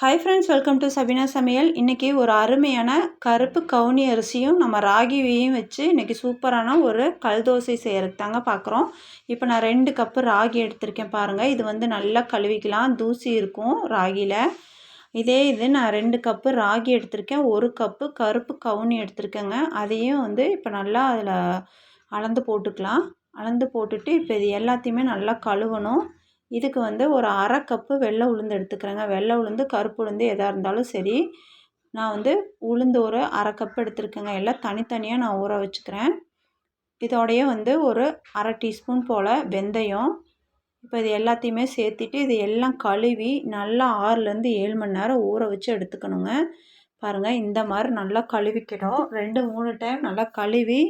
Hi friends welcome to Sabina சமையல் இன்றைக்கி ஒரு அருமையான கருப்பு கவுனி அரிசியும் நம்ம ராகியையும் வச்சு இன்றைக்கி சூப்பரான ஒரு கல் தோசை செய்கிறதுக்கு தாங்க பார்க்குறோம் இப்போ நான் ரெண்டு கப்பு ராகி எடுத்திருக்கேன் பாருங்கள் இது வந்து நல்லா கழுவிக்கலாம். தூசி இருக்கும் ராகியில். இதே இது நான் ரெண்டு கப்பு ராகி எடுத்திருக்கேன். ஒரு கப்பு கருப்பு கவுனி எடுத்திருக்கேங்க. அதையும் வந்து இப்போ நல்லா அதில் அளந்து போட்டுக்கலாம். அளந்து போட்டுட்டு இப்போ இது எல்லாத்தையுமே நல்லா கழுவணும். இதுக்கு வந்து ஒரு அரை கப்பு வெள்ளை உளுந்து எடுத்துக்கிறேங்க. வெள்ளை உளுந்து கருப்பு உளுந்து எதாக இருந்தாலும் சரி நான் வந்து உளுந்து ஒரு அரை கப் எடுத்துருக்கேங்க. எல்லாம் தனித்தனியாக நான் ஊற வச்சுக்கிறேன். இதோடைய வந்து ஒரு அரை டீஸ்பூன் போல் வெந்தயம். இப்போ இது எல்லாத்தையுமே சேர்த்துட்டு இது எல்லாம் கழுவி நல்லா ஆறுலேருந்து ஏழு மணி நேரம் ஊற வச்சு எடுத்துக்கணுங்க. பாருங்கள் இந்த மாதிரி நல்லா கழுவிக்கணும். ரெண்டு மூணு டைம் நல்லா கழுவி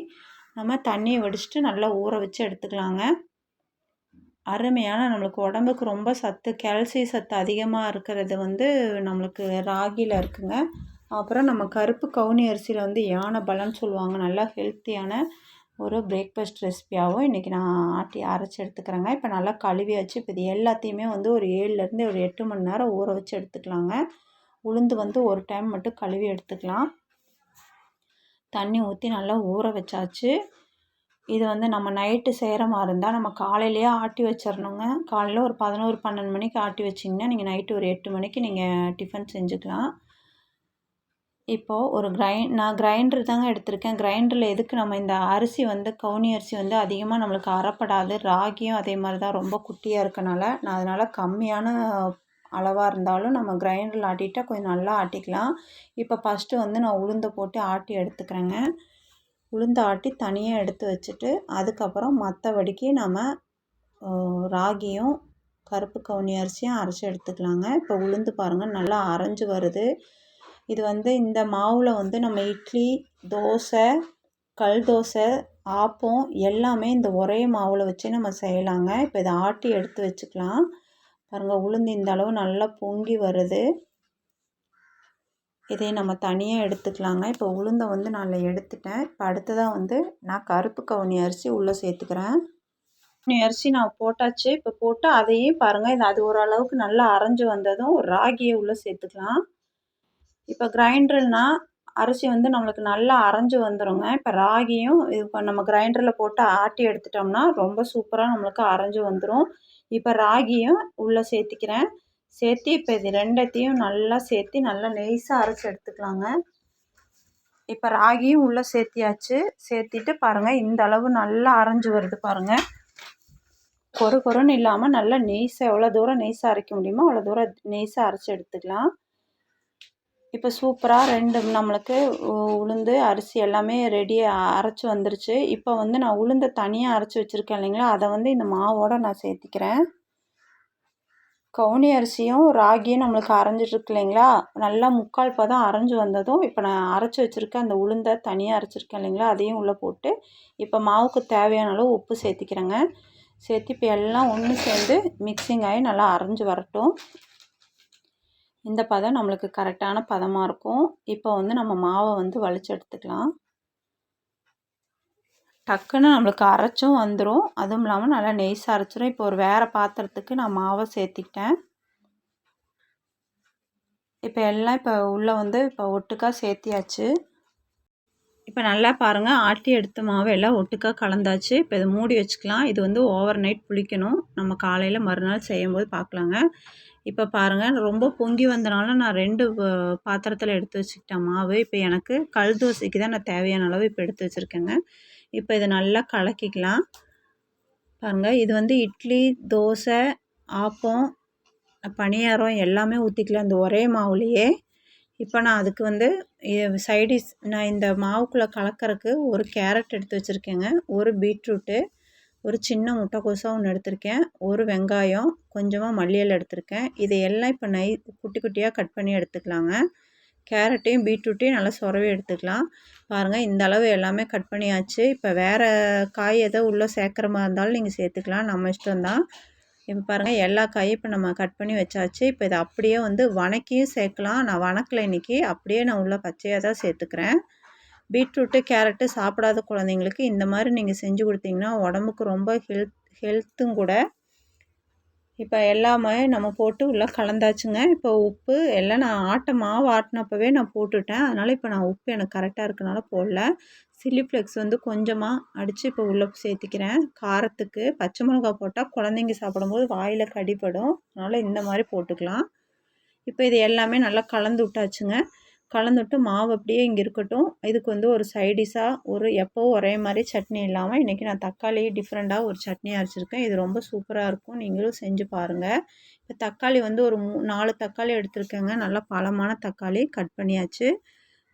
நம்ம தண்ணியை வடிச்சிட்டு நல்லா ஊற வச்சு எடுத்துக்கலாங்க. அருமையான நம்மளுக்கு உடம்புக்கு ரொம்ப சத்து கேல்சிய சத்து அதிகமாக இருக்கிறது வந்து நம்மளுக்கு ராகியில் இருக்குங்க. அப்புறம் நம்ம கருப்பு கவுனி அரிசியில் வந்து யானை பலன்னு சொல்லுவாங்க. நல்லா ஹெல்த்தியான ஒரு பிரேக்ஃபாஸ்ட் ரெசிபியாகவும் இன்றைக்கி நான் ஆட்டி அரைச்சி எடுத்துக்கிறேங்க. இப்போ நல்லா கழுவியாச்சு இப்போ இது எல்லாத்தையுமே வந்து ஒரு ஏழுலேருந்து ஒரு எட்டு மணி நேரம் ஊற வச்சு எடுத்துக்கலாங்க. உளுந்து வந்து ஒரு டைம் மட்டும் கழுவி எடுத்துக்கலாம். தண்ணி ஊற்றி நல்லா ஊற வச்சாச்சு. இது வந்து நம்ம நைட்டு செய்கிற மாதிரி இருந்தால் நம்ம காலையிலேயே ஆட்டி வச்சிடணுங்க காலையில் ஒரு பதினோரு பன்னெண்டு மணிக்கு ஆட்டி வச்சிங்கன்னா நீங்கள் நைட்டு ஒரு எட்டு மணிக்கு நீங்கள் டிஃபன் செஞ்சுக்கலாம். இப்போது ஒரு கிரைண்ட் நான் கிரைண்டர் தாங்க எடுத்திருக்கேன். கிரைண்டரில் எதுக்கு நம்ம இந்த அரிசி வந்து கவுனி அரிசி வந்து அதிகமாக நம்மளுக்கு அறப்படாது. ராகியும் அதே மாதிரி தான் ரொம்ப குட்டியாக இருக்கனால நான் அதனால் கம்மியான அளவாக இருந்தாலும் நம்ம கிரைண்டரில் ஆட்டிட்டால் கொஞ்சம் நல்லா ஆட்டிக்கலாம். இப்போ ஃபஸ்ட்டு வந்து நான் உளுந்தை போட்டு ஆட்டி எடுத்துக்கிறேங்க. உளுந்து ஆட்டி தனியாக எடுத்து வச்சுட்டு அதுக்கப்புறம் மற்றபடிக்கு நம்ம ராகியும் கருப்பு கவுனி அரிசியும் அரைச்சி எடுத்துக்கலாங்க. இப்போ உளுந்து பாருங்கள் நல்லா அரைஞ்சி வருது. இது வந்து இந்த மாவில் வந்து நம்ம இட்லி தோசை கல் தோசை ஆப்பம் எல்லாமே இந்த ஒரே மாவில் வச்சு நம்ம செய்யலாங்க. இப்போ இதை ஆட்டி எடுத்து வச்சுக்கலாம். பாருங்கள் உளுந்து இந்த அளவு நல்லா பொங்கி வருது. இதை நம்ம தனியாக எடுத்துக்கலாங்க. இப்போ உளுந்தை வந்து நான் எடுத்துட்டேன். இப்போ அடுத்ததாக வந்து நான் கருப்பு கவுனி அரிசி உள்ளே சேர்த்துக்கிறேன். கவுனி அரிசி நான் போட்டாச்சு. இப்போ போட்டு அதையும் பாருங்கள் இது அது ஓரளவுக்கு நல்லா அரைஞ்சி வந்ததும் ராகியை உள்ளே சேர்த்துக்கலாம். இப்போ கிரைண்டர்னால் அரிசி வந்து நம்மளுக்கு நல்லா அரைஞ்சி வந்துடுங்க இப்போ ராகியும் இப்போ நம்ம கிரைண்டரில் போட்டு ஆட்டி எடுத்துட்டோம்னா ரொம்ப சூப்பராக நம்மளுக்கு அரைஞ்சி வந்துடும் இப்போ ராகியும் உள்ளே சேர்த்திக்கிறேன். சேர்த்து இப்போ இது ரெண்டத்தையும் நல்லா சேர்த்து நல்லா நெய்ஸாக அரைச்சி எடுத்துக்கலாங்க. இப்போ ராகியும் உள்ளே சேர்த்தியாச்சு. சேர்த்திட்டு பாருங்கள் இந்த அளவு நல்லா அரைஞ்சி வருது பாருங்கள் கொரு கொருன்னு இல்லாமல் நல்லா நெய்ஸாக எவ்வளோ தூரம் நெய்ஸாக அரைக்க முடியுமோ அவ்வளோ தூரம் நெய்ஸாக அரைச்சி எடுத்துக்கலாம். இப்போ சூப்பராக ரெண்டு நம்மளுக்கு உளுந்து அரிசி எல்லாமே ரெடியாக அரைச்சி வந்துருச்சு. இப்போ வந்து நான் உளுந்தை தனியாக அரைச்சி வச்சுருக்கேன் இல்லைங்களா? அதை வந்து இந்த மாவோடு நான் சேர்த்திக்கிறேன். கவுனி அரிசியும் ராகியும் நம்மளுக்கு அரைஞ்சிட்ருக்கு இல்லைங்களா? நல்லா முக்கால் பதம் அரைஞ்சி வந்ததும் இப்போ நான் அரைச்சி வச்சுருக்கேன் அந்த உளுந்தை தனியாக அரைச்சிருக்கேன் இல்லைங்களா? அதையும் உள்ளே போட்டு இப்போ மாவுக்கு தேவையான அளவு உப்பு சேர்த்திக்கிறேங்க. சேர்த்து இப்போ எல்லாம் ஒன்று சேர்ந்து மிக்சிங் ஆகி நல்லா அரைஞ்சி வரட்டும். இந்த பதம் நம்மளுக்கு கரெக்டான பதமாக இருக்கும். இப்போ வந்து நம்ம மாவை வந்து வலிச்சு எடுத்துக்கலாம். டக்குன்னு நம்மளுக்கு அரைச்சும் வந்துடும் அதுவும் இல்லாமல் நல்லா நெய்ஸாக அரைச்சிரும். இப்போ ஒரு வேறு பாத்திரத்துக்கு நான் மாவை சேர்த்திக்கிட்டேன். இப்போ எல்லாம் இப்போ உள்ளே வந்து இப்போ ஒட்டுக்காக சேர்த்தியாச்சு. இப்போ நல்லா பாருங்கள் ஆட்டி எடுத்த மாவு எல்லாம் ஒட்டுக்காக கலந்தாச்சு. இப்போ இதை மூடி வச்சுக்கலாம். இது வந்து ஓவர் நைட் புளிக்கணும். நம்ம காலையில் மறுநாள் செய்யும்போது பார்க்கலாங்க. இப்போ பாருங்கள் ரொம்ப பொங்கி வந்தனால நான் ரெண்டு பாத்திரத்தில் எடுத்து வச்சுக்கிட்டேன் மாவு. இப்போ எனக்கு கல் தோசைக்கு தான் நான் தேவையான அளவு இப்போ எடுத்து வச்சுருக்கேங்க. இப்போ இதை நல்லா கலக்கிக்கலாம். பாருங்கள் இது வந்து இட்லி தோசை ஆப்பம் பணியாரம் எல்லாமே ஊற்றிக்கலாம் இந்த ஒரே மாவுலேயே. இப்போ நான் அதுக்கு வந்து சைடிஷ் நான் இந்த மாவுக்குள்ளே கலக்கிறதுக்கு ஒரு கேரட் எடுத்து வச்சுருக்கேங்க. ஒரு பீட்ரூட்டு ஒரு சின்ன முட்டைக்கோசாக ஒன்று எடுத்திருக்கேன். ஒரு வெங்காயம் கொஞ்சமாக மல்லியல் எடுத்திருக்கேன். இதையெல்லாம் இப்போ நை குட்டி குட்டியாக கட் பண்ணி எடுத்துக்கலாங்க. கேரட்டையும் பீட்ரூட்டையும் நல்லா சொரவே எடுத்துக்கலாம். பாருங்கள் இந்த அளவு எல்லாமே கட் பண்ணியாச்சு. இப்போ வேறு காய் எதோ உள்ளே சேர்க்குற மாதிரி இருந்தாலும் நீங்கள் சேர்த்துக்கலாம். நம்ம இஷ்டம்தான் இப்போ பாருங்கள் எல்லா காயும் இப்போ நம்ம கட் பண்ணி வச்சாச்சு. இப்போ இதை அப்படியே வந்து வணக்கியும் சேர்க்கலாம். நான் வணக்கலை இன்றைக்கி அப்படியே நான் உள்ளே பச்சையாக தான் சேர்த்துக்கிறேன். பீட்ரூட்டு கேரட்டு சாப்பிடாத குழந்தைங்களுக்கு இந்த மாதிரி நீங்கள் செஞ்சு கொடுத்தீங்கன்னா உடம்புக்கு ரொம்ப ஹெல்த் ஹெல்த்தும் கூட இப்போ எல்லாமே நம்ம போட்டு உள்ளே கலந்தாச்சுங்க. இப்போ உப்பு எல்லாம் நான் ஆட்ட மாவு ஆட்டினப்பவே நான் போட்டுட்டேன். அதனால் இப்போ நான் உப்பு எனக்கு கரெக்டாக இருக்கனால போடல. சில்லி ஃப்ளெக்ஸ் வந்து கொஞ்சமாக அடித்து இப்போ உள்ளே சேர்த்திக்கிறேன். காரத்துக்கு பச்சை மிளகா போட்டால் குழந்தைங்க சாப்பிடும்போது வாயில் கடிப்படும் அதனால் இந்த மாதிரி போட்டுக்கலாம். இப்போ இது எல்லாமே நல்லா கலந்து விட்டாச்சுங்க. கலந்துட்டு மாவு அப்படியே இங்கே இருக்கட்டும். இதுக்கு வந்து ஒரு சைடிஷாக ஒரு எப்போவும் ஒரே மாதிரி சட்னி இல்லாமல் இன்றைக்கி நான் தக்காளி டிஃப்ரெண்ட்டாக ஒரு சட்னி அரைச்சிருக்கேன். இது ரொம்ப சூப்பராக இருக்கும். நீங்களும் செஞ்சு பாருங்கள் இப்போ தக்காளி வந்து ஒரு மூ நாலு தக்காளி எடுத்துருக்கேங்க. நல்லா பழமான தக்காளி கட் பண்ணியாச்சு.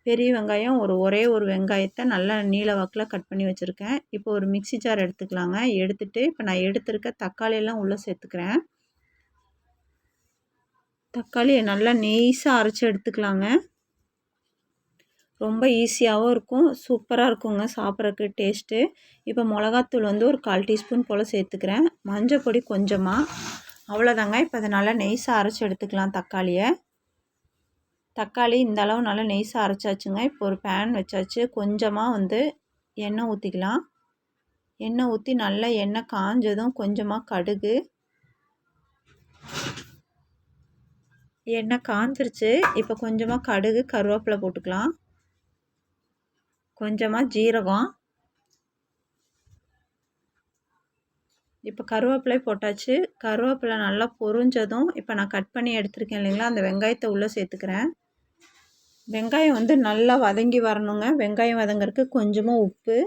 பெரிய வெங்காயம் ஒரு ஒரே ஒரு வெங்காயத்தை நல்லா நீல வாக்கில் கட் பண்ணி வச்சுருக்கேன். இப்போ ஒரு மிக்சி ஜார் எடுத்துக்கலாங்க. எடுத்துகிட்டு இப்போ நான் எடுத்திருக்க தக்காளியெல்லாம் உள்ளே சேர்த்துக்கிறேன். தக்காளியை நல்லா நெய்ஸாக அரைச்சி எடுத்துக்கலாங்க. ரொம்ப ஈஸியாகவும் இருக்கும். சூப்பராக இருக்குங்க சாப்பிட்றக்கு டேஸ்ட்டு. இப்போ மிளகாத்தூள் வந்து ஒரு கால் டீஸ்பூன் போல் சேர்த்துக்கிறேன். மஞ்சள் பொடி கொஞ்சமாக அவ்வளோதாங்க. இப்போ அதை நல்லா நெய்ஸாக அரைச்சி எடுத்துக்கலாம் தக்காளியை. தக்காளி இந்த அளவு நல்லா நெய்ஸாக அரைச்சாச்சுங்க. இப்போ ஒரு பேன் வச்சாச்சு. கொஞ்சமாக வந்து எண்ணெய் ஊற்றிக்கலாம் எண்ணெய் ஊற்றி நல்லா எண்ணெய் காஞ்சதும் கொஞ்சமாக கடுகு. எண்ணெய் காஞ்சிருச்சு. இப்போ கொஞ்சமாக கடுகு கருவேப்பிலை போட்டுக்கலாம். கொஞ்சமாக ஜீரகம். இப்போ கருவேப்பிலை போட்டாச்சு. கருவேப்பிலை நல்லா பொரிஞ்சதும் இப்போ நான் கட் பண்ணி எடுத்துருக்கேன் இல்லைங்களா? அந்த வெங்காயத்தை உள்ளே சேர்த்துக்கிறேன். வெங்காயம் வந்து நல்லா வதங்கி வரணுங்க. வெங்காயம் வதங்கிறதுக்கு கொஞ்சமாக உப்பு.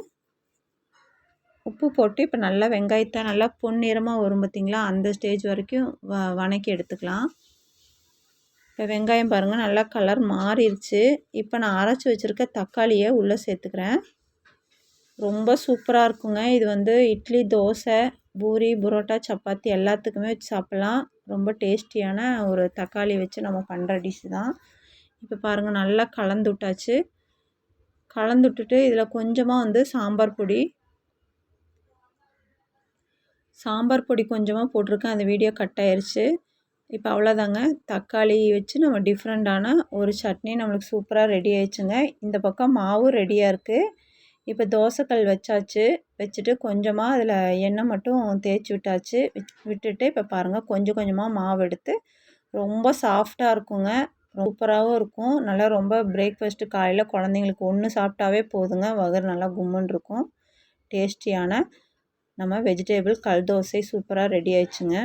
உப்பு போட்டு இப்போ நல்லா வெங்காயத்தை நல்லா பொன்னிறமாக வரும் பார்த்திங்களா அந்த ஸ்டேஜ் வரைக்கும் வ வணக்கி எடுத்துக்கலாம். இப்போ வெங்காயம் பாருங்கள் நல்லா கலர் மாறிடுச்சு. இப்போ நான் அரைச்சி வச்சுருக்க தக்காளியை உள்ளே சேர்த்துக்கிறேன். ரொம்ப சூப்பராக இருக்குங்க. இது வந்து இட்லி தோசை பூரி புரோட்டா சப்பாத்தி எல்லாத்துக்குமே வச்சு சாப்பிட்லாம். ரொம்ப டேஸ்டியான ஒரு தக்காளி வச்சு நம்ம பண்ணுற டிஷ் தான். இப்போ பாருங்கள் நல்லா கலந்து விட்டாச்சு. கலந்து விட்டுட்டு இதில் கொஞ்சமாக வந்து சாம்பார் பொடி. சாம்பார் பொடி கொஞ்சமாக போட்டிருக்கேன். அந்த வீடியோ கட் ஆயிடுச்சு இப்போ அவ்வளோதாங்க தக்காளி வச்சு நம்ம டிஃப்ரெண்ட்டான ஒரு சட்னி நம்மளுக்கு சூப்பராக ரெடி ஆயிடுச்சுங்க. இந்த பக்கம் மாவும் ரெடியாக இருக்குது இப்போ தோசைக்கல் வச்சாச்சு. வச்சுட்டு கொஞ்சமாக அதில் எண்ணெய் மட்டும் தேய்ச்சி விட்டாச்சு. விட்டுட்டு இப்போ பாருங்கள் கொஞ்சம் கொஞ்சமாக மாவு எடுத்து ரொம்ப சாஃப்டாக இருக்குங்க. சூப்பராகவும் இருக்கும். நல்லா ரொம்ப பிரேக்ஃபாஸ்ட்டு காலையில் குழந்தைங்களுக்கு ஒன்று சாப்பிட்டாவே போதுங்க. வகர் நல்லா கும்முன்னு இருக்கும். டேஸ்டியான நம்ம வெஜிடேபிள் கல் தோசை சூப்பராக ரெடி ஆயிடுச்சுங்க.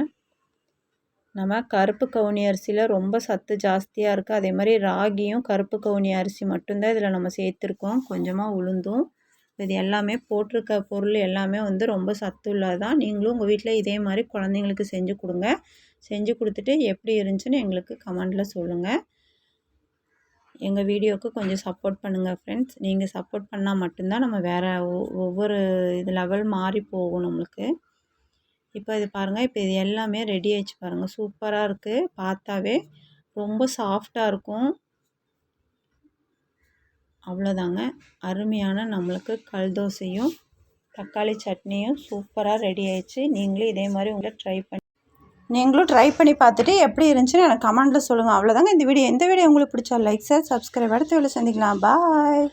நம்ம கருப்பு கவுனி அரிசியில் ரொம்ப சத்து ஜாஸ்தியாக இருக்குது அதே மாதிரி ராகியும் கருப்பு கவுனி அரிசி மட்டும்தான் இதில் நம்ம சேர்த்துருக்கோம். கொஞ்சமாக உளுந்தும். இது எல்லாமே போட்டிருக்க பொருள் எல்லாமே வந்து ரொம்ப சத்துள்ளது தான் நீங்களும் உங்கள் வீட்டில் இதே மாதிரி குழந்தைங்களுக்கு செஞ்சு கொடுங்க. செஞ்சு கொடுத்துட்டு எப்படி இருந்துச்சுன்னு எங்களுக்கு கமெண்டில் சொல்லுங்கள் எங்கள் வீடியோவுக்கு கொஞ்சம் சப்போர்ட் பண்ணுங்கள் ஃப்ரெண்ட்ஸ் நீங்கள் சப்போர்ட் பண்ணால் மட்டும்தான் நம்ம வேறு ஒவ்வொரு இது லெவல் மாறி போகும் நம்மளுக்கு. இப்போ இது பாருங்கள் இப்போ இது எல்லாமே ரெடி ஆயிடுச்சு பாருங்கள் சூப்பராக இருக்குது பார்த்தாவே ரொம்ப சாஃப்டாக இருக்கும். அவ்வளோதாங்க. அருமையான நம்மளுக்கு கல் தோசையும் தக்காளி சட்னியும் சூப்பராக ரெடி ஆயிடுச்சு. நீங்களும் இதே மாதிரி உங்களை ட்ரை பண்ணி நீங்களும் ட்ரை பண்ணி பார்த்துட்டு எப்படி இருந்துச்சுன்னு எனக்கு கமெண்ட்டில் சொல்லுங்கள் அவ்வளோதாங்க இந்த வீடியோ எந்த வீடியோ உங்களுக்கு பிடிச்சா லைக் சார் சப்ஸ்கிரைப் அடுத்த வீடியோ சந்திக்கலாம். பாய்